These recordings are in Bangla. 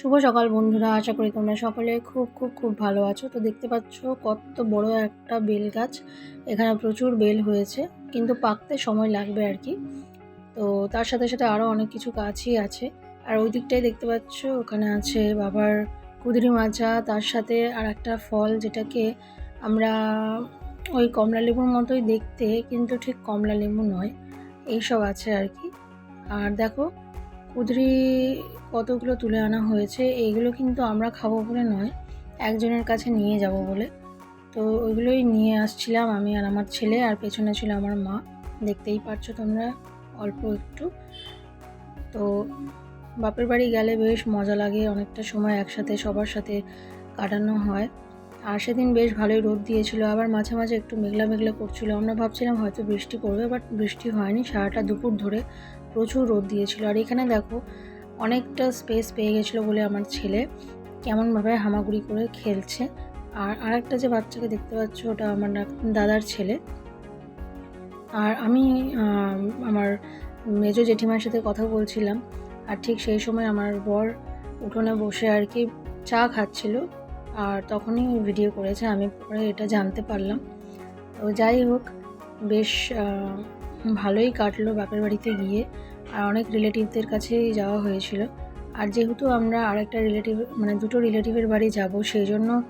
শুভ সকাল বন্ধুরা, আশা করি তোমরা সকলে খুব খুব খুব ভালো আছো। তো দেখতে পাচ্ছ কত বড় একটা বেল গাছ। এখানে প্রচুর বেল হয়েছে, কিন্তু পাকতে সময় লাগবে আর কি। তো তার সাথে সাথে আরও অনেক কিছু গাছই আছে। আর ওই দিকটাই দেখতে পাচ্ছ, ওখানে আছে বাবার কুদরি মাজা, তার সাথে আর একটা ফল যেটাকে আমরা ওই কমলা লেবুর মতোই দেখতে, কিন্তু ঠিক কমলা লেবু নয়। এইসব আছে আর কি। আর দেখো কুদরি কতগুলো তুলে আনা হয়েছে, এইগুলো কিন্তু আমরা খাব বলে নয়, একজনের কাছে নিয়ে যাব বলে। তো ওইগুলোই নিয়ে আসছিলাম আমি আর আমার ছেলে, আর পেছনে ছিল আমার মা। দেখতেই পারছ তোমরা, অল্প একটু। তো বাপের বাড়ি গেলে বেশ মজা লাগে, অনেকটা সময় একসাথে সবার সাথে কাটানো হয়। আর সেদিন বেশ ভালোই রোদ দিয়েছিল, আবার মাঝে মাঝে একটু মেঘলা মেঘলা করছিল। আমরা ভাবছিলাম হয়তো বৃষ্টি পড়বে, বাট বৃষ্টি হয়নি, সারাটা দুপুর ধরে প্রচুর রোদ দিয়েছিল। আর এখানে দেখো, অনেকটা স্পেস পেয়ে গেছিল বলে আমার ছেলে। কেমনভাবে হামাগুড়ি করে খেলছে। আর আরেকটা যে বাচ্চাকে দেখতে পাচ্ছ, ওটা আমার দাদার ছেলে। আর আমি আমার মেজো জেঠিমার সাথে কথা বলছিলাম। আর ঠিক সেই সময় আমার বর উঠোনে বসে আর কি চা খাচ্ছিল। আর তখনই ভিডিও করেছে, আমি পরে এটা জানতে পারলাম। তো যাই হোক, বেশ ভালোই কাটলো বাপের বাড়িতে গিয়ে। আর অনেক রিলেটিভদের কাছেই যাওয়া হয়েছিল। আর যেহেতু আমরা আরেকটা রিলেটিভ মানে দুটো রিলেটিভের বাড়ি যাব, সেই জন্য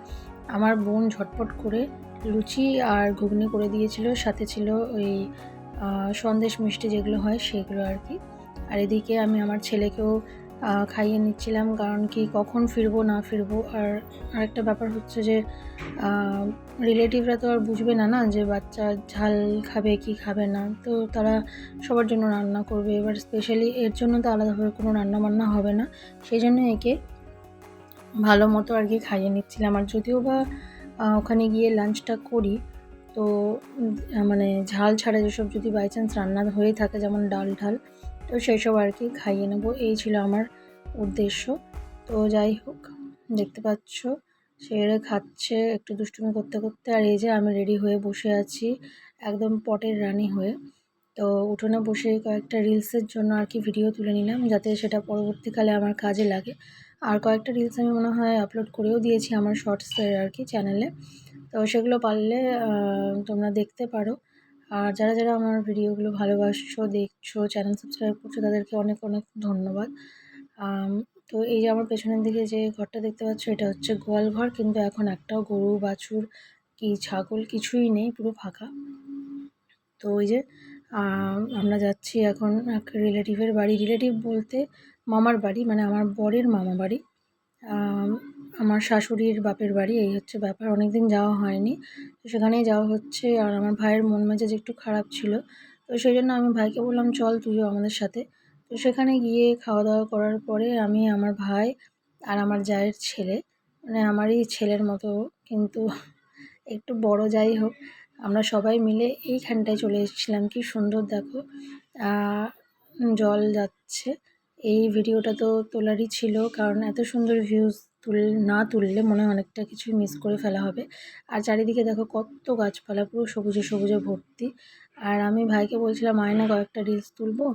আমার বোন ঝটপট করে লুচি আর ঘুগনি করে দিয়েছিল। সাথে ছিল ওই সন্দেশ মিষ্টি যেগুলো হয় সেগুলো আর কি। আর এদিকে আমি আমার ছেলেকেও খাইয়ে নিচ্ছিলাম, কারণ কি কখন ফিরবো, না ফিরবো? আর আরেকটা ব্যাপার হচ্ছে যে রিলেটিভরা তো আর বুঝবে না না, যে বাচ্চা ঝাল খাবে কি খাবে না। তো তারা সবার জন্য রান্না করবে। এবার স্পেশালি এর জন্য তো আলাদাভাবে কোনো রান্না বান্না হবে না। সেই জন্য একে ভালো মতো আর কি খাইয়ে নিচ্ছিলাম। আর যদিও বা ওখানে গিয়ে লাঞ্চটা করি, তো মানে ঝাল ছাড়া যেসব যদি বাই চান্স রান্না হয়ে থাকে, যেমন ডাল ঢাল তো সেই সব আর কি খাইয়ে নেব। এই ছিল আমার উদ্দেশ্য। তো যাই হোক, দেখতে পাচ্ছ, সে খাচ্ছে, একটু দুষ্টুমি করতে করতে, আর এই যে আমি রেডি হয়ে বসে আছি, একদম পটের রানি হয়ে। তো উঠোনে বসে কয়েকটা রিলসের জন্য আর কি ভিডিও তুলে নিলাম, যাতে সেটা পরবর্তীকালে আমার কাজে লাগে। আর কয়েকটা রিলস আমি মনে হয় আপলোড করেও দিয়েছি আমার শর্টসের আর কি চ্যানেলে। তো সেগুলো পারলে তোমরা দেখতে পারো। আর যারা যারা আমার ভিডিওগুলো ভালোবাসছো, দেখছ, চ্যানেল সাবস্ক্রাইব করছ, তাদেরকে অনেক অনেক ধন্যবাদ। তো এই যে আমার পেছনের দিকে যে ঘরটা দেখতে পাচ্ছ, এটা হচ্ছে গোয়াল ঘর, কিন্তু এখন একটাও গরু, বাছুর কি ছাগল কিছুই নেই, পুরো ফাঁকা। তো ওই যে আমরা যাচ্ছি এখন এক রিলেটিভের বাড়ি। রিলেটিভ বলতে মামার বাড়ি মানে আমার বরের মামা বাড়ি। আমার শাশুড়ির বাপের বাড়ি, এই হচ্ছে ব্যাপার। অনেক দিন যাওয়া হয়নি, তো সেখানেই যাওয়া হচ্ছে। আর আমার ভাইয়ের মন মেজাজ একটু খারাপ ছিল, তো সেই জন্য আমি ভাইকে বললাম, চল তুইও আমাদের সাথে। তো সেখানে গিয়ে খাওয়া দাওয়া করার পরে আমি আমার ভাই আর আমার জায়ের ছেলে মানে আমারই ছেলের মতো কিন্তু একটু বড় যাই হোক, আমরা সবাই মিলে এইখানটায় চলে এসেছিলাম। কি সুন্দর দেখো জল যাচ্ছে। এই ভিডিওটা তো তোলারই ছিল, কারণ এত সুন্দর ভিউজ তুল, না তুললে মনে হয় অনেকটা কিছুই মিস করে ফেলা হবে। আর চারিদিকে দেখো কত গাছপালা, পুরো সবুজে সবুজে ভর্তি। আর আমি ভাইকে বলছিলাম আয়না কয়েকটা রিলস তুলবো।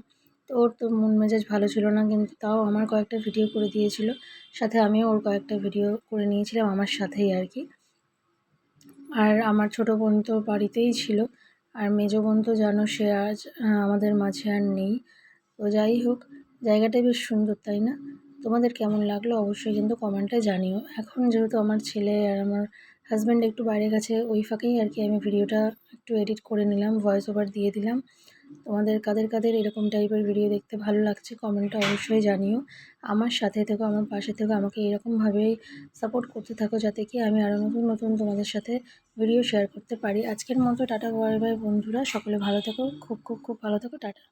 তো ওর তো মন মেজাজ ভালো ছিল না, কিন্তু তাও আমার কয়েকটা ভিডিও করে দিয়েছিল। সাথে আমিও ওর কয়েকটা ভিডিও করে নিয়েছিলাম আমার সাথেই আর কি। আর আমার ছোটো বোন তো বাড়িতেই ছিল, আর মেজো বোন তো জানো সে আজ আমাদের মাঝে আর নেই। তো যাই হোক, জায়গাটা বেশ সুন্দর, তাই না? তোমাদের কেমন লাগল অবশ্যই কিন্তু কমেন্টে জানিও। এখন যেহেতু আমার ছেলে আর আমার হাজব্যান্ড একটু বাইরে গেছে, ওই ফাঁকেই আর কি আমি ভিডিওটা একটু এডিট করে নিলাম ভয়েস ওভার দিয়ে দিলাম। তোমাদের কাদের কাদের এরকম টাইপের ভিডিও দেখতে ভালো লাগছে কমেন্টটা অবশ্যই জানিও। আমার সাথে থেকো, আমার পাশে থেকো, আমাকে এরকমভাবেই সাপোর্ট করতে থাকো যাতে কি আমি আরও নতুন নতুন তোমাদের সাথে ভিডিও শেয়ার করতে পারি। আজকের মতো টাটা বাই বাই বন্ধুরা। সকলে ভালো থেকো, খুব খুব খুব ভালো থেকো, টাটা।